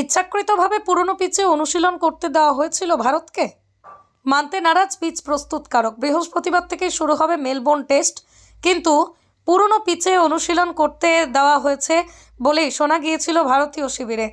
ইচ্ছাকৃতভাবে পুরনো পিচে অনুশীলন করতে দেওয়া হয়েছিল ভারতকে। মানতে নারাজ পিচ প্রস্তুতকারক। বৃহস্পতিবার থেকে শুরু হবে মেলবোর্ন টেস্ট, কিন্তু পুরনো পিচে অনুশীলন করতে দেওয়া হয়েছে বলেই শোনা গিয়েছিল ভারতীয় শিবিরে।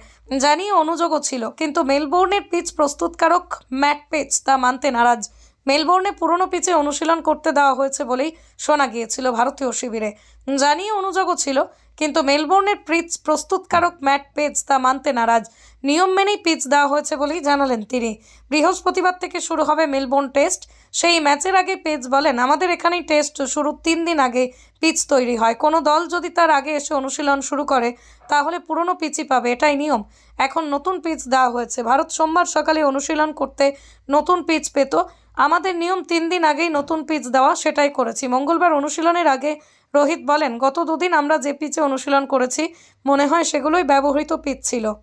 জানিয়ে অনুযোগও ছিল, কিন্তু মেলবোর্নের পিচ প্রস্তুতকারক ম্যাট পেচ তা মানতে নারাজ। মেলবোর্নে পুরনো পিচে অনুশীলন করতে দেওয়া হয়েছে বলেই শোনা গিয়েছিল ভারতীয় শিবিরে। জানিয়ে অনুযোগও ছিল, কিন্তু মেলবোর্নের পিচ প্রস্তুতকারক ম্যাট পেজ তা মানতে নারাজ। নিয়ম মেনেই পিচ দেওয়া হয়েছে বলেই জানালেন তিনি। বৃহস্পতিবার থেকে শুরু হবে মেলবোর্ন টেস্ট। সেই ম্যাচের আগে পেজ বলেন, আমাদের এখানেই টেস্ট শুরুর তিন দিন আগে পিচ তৈরি হয়। কোনো দল যদি তার আগে এসে অনুশীলন শুরু করে, তাহলে পুরনো পিচই পাবে। এটাই নিয়ম। এখন নতুন পিচ দেওয়া হয়েছে। ভারত সোমবার সকালে অনুশীলন করতে নতুন পিচ পেত আমাদের নিয়ম তিন দিন আগেই নতুন পিচ দেওয়া, সেটাই করেছি। মঙ্গলবার অনুশীলনের আগে রোহিত বলেন, গত দুদিন আমরা যে পিচে অনুশীলন করেছি, মনে হয় সেগুলোই ব্যবহৃত পিচ ছিল।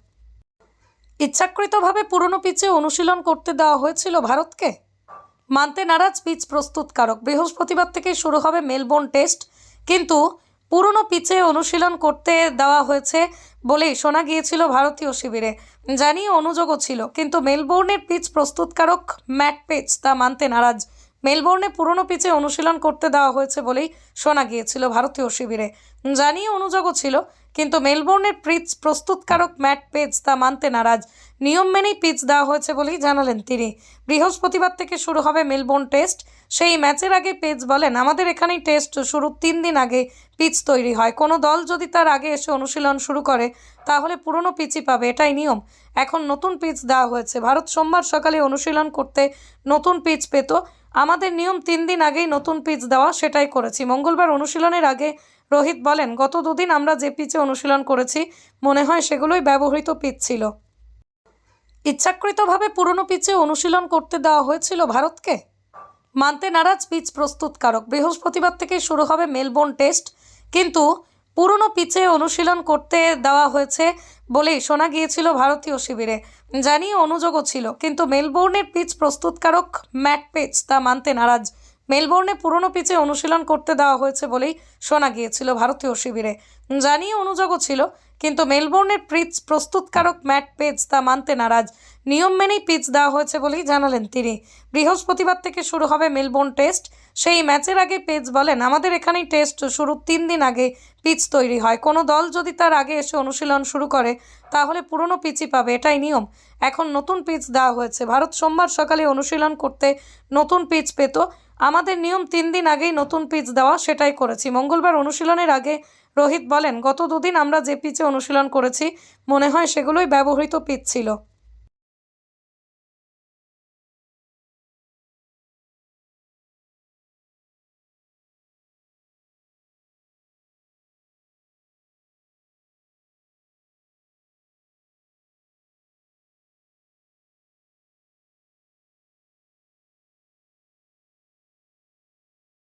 ইচ্ছাকৃতভাবে পুরনো পিচে অনুশীলন করতে দেওয়া হয়েছিল ভারতকে? মানতে নারাজ পিচ প্রস্তুতকারক। বৃহস্পতিবার থেকে শুরু হবে মেলবোর্ন টেস্ট। কিন্তু পুরনো পিচে অনুশীলন করতে দেওয়া হয়েছে বলেই শোনা গিয়েছিল ভারতীয় শিবিরে। জানিয়ে অনুযোগও ছিল, কিন্তু মেলবোর্নের পিচ প্রস্তুতকারক ম্যাট পেচ তা মানতে নারাজ। মেলবোর্নে পুরনো পিচে অনুশীলন করতে দেওয়া হয়েছে বলেই শোনা গিয়েছিল ভারতীয় শিবিরে। জানিয়ে অনুযোগও ছিল কিন্তু মেলবোর্নের পিচ প্রস্তুতকারক ম্যাট পেজ তা মানতে নারাজ। নিয়ম মেনেই পিচ দেওয়া হয়েছে বলেই জানালেন তিনি। বৃহস্পতিবার থেকে শুরু হবে মেলবোর্ন টেস্ট। সেই ম্যাচের আগে পেজ বলেন, আমাদের এখানেই টেস্ট শুরুর তিন দিন আগে পিচ তৈরি হয়। কোনো দল যদি তার আগে এসে অনুশীলন শুরু করে, তাহলে পুরনো পিচই পাবে। এটাই নিয়ম। এখন নতুন পিচ দেওয়া হয়েছে। ভারত সোমবার সকালে অনুশীলন করতে নতুন পিচ পেত। আমাদের নিয়ম তিন দিন আগেই নতুন পিচ দেওয়া, সেটাই করেছি। মঙ্গলবার অনুশীলনের আগে রোহিত বলেন, গত দুদিন আমরা যে পিচে অনুশীলন করেছি, মনে হয় সেগুলোই ব্যবহৃত পিচ ছিল। ইচ্ছাকৃতভাবে পুরনো পিচে অনুশীলন করতে দেওয়া হয়েছিল ভারতকে? মানতে নারাজ পিচ প্রস্তুতকারক। বৃহস্পতিবার থেকে শুরু হবে মেলবোর্ন টেস্ট, কিন্তু পুরনো পিচে অনুশীলন করতে দেওয়া হয়েছে বলেই শোনা গিয়েছিল ভারতীয় শিবিরে। জানিয়ে অনুযোগও ছিল, কিন্তু মেলবোর্নের পিচ প্রস্তুতকারক ম্যাট পেচ তা মানতে নারাজ। মেলবোর্নে পুরনো পিচে অনুশীলন করতে দেওয়া হয়েছে বলেই শোনা গিয়েছিল ভারতীয় শিবিরে। জানিয়ে অনুযোগও ছিল, কিন্তু মেলবোর্নের পিচ প্রস্তুতকারক ম্যাট পেজ তা মানতে নারাজ। নিয়ম মেনেই পিচ দেওয়া হয়েছে বলেই জানালেন তিনি। বৃহস্পতিবার থেকে শুরু হবে মেলবোর্ন টেস্ট। সেই ম্যাচের আগে পেজ বলেন, আমাদের এখানেই টেস্ট শুরু তিন দিন আগে পিচ তৈরি হয়। কোনো দল যদি তার আগে এসে অনুশীলন শুরু করে, তাহলে পুরনো পিচই পাবে। এটাই নিয়ম। এখন নতুন পিচ দেওয়া হয়েছে। ভারত সোমবার সকালে অনুশীলন করতে নতুন পিচ পেত। আমাদের নিয়ম তিন দিন আগেই নতুন পিচ দেওয়া, সেটাই করেছি। মঙ্গলবার অনুশীলনের আগে রোহিত বলেন, গত দুদিন আমরা যে পিচে অনুশীলন করেছি, মনে হয় সেগুলোই ব্যবহৃত পিচ ছিল।